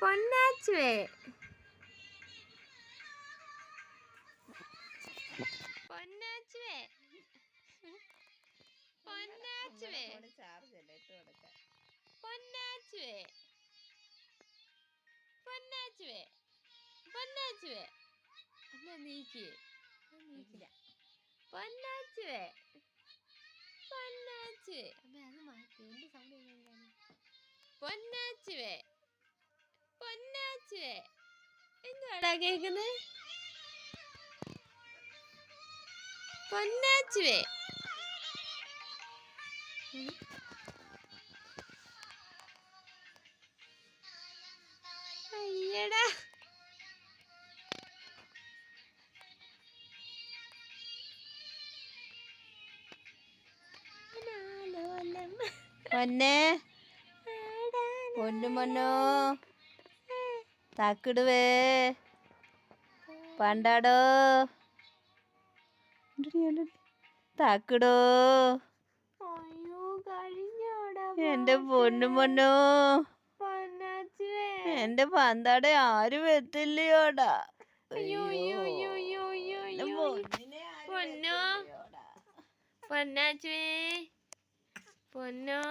പൊന്നാച്ചുവേ. പൊന്നാച്ചുവേ. പൊന്നാച്ചുവേ. പൊന്നാച്ചുവേ. പൊന്നാച്ചുവേ. പൊന്നാച്ചുവേ. അമ്മ നീക്ക്. നീക്കില്ല. പൊന്നാച്ചുവേ. പൊന്നാച്ചുവേ. അമ്മ അത് മാറ്റി എന്റെ സൗണ്ട് പൊന്നാച്ചുവേ. കേക്കുന്നത് പൊന്നാച്ചുവേ. അയ്യടാ. പൊന്നെ. പൊന്നു പൊന്നോ തക്കിടുവേ. പണ്ടാടോ. തക്കിടോ. എന്റെ പൊന്നു പൊന്നോ. എന്റെ പന്താടെ ആരും എത്തില്ലയോടാ. പൊന്നോ. പൊന്നാച്ചുവേ പൊന്നോ.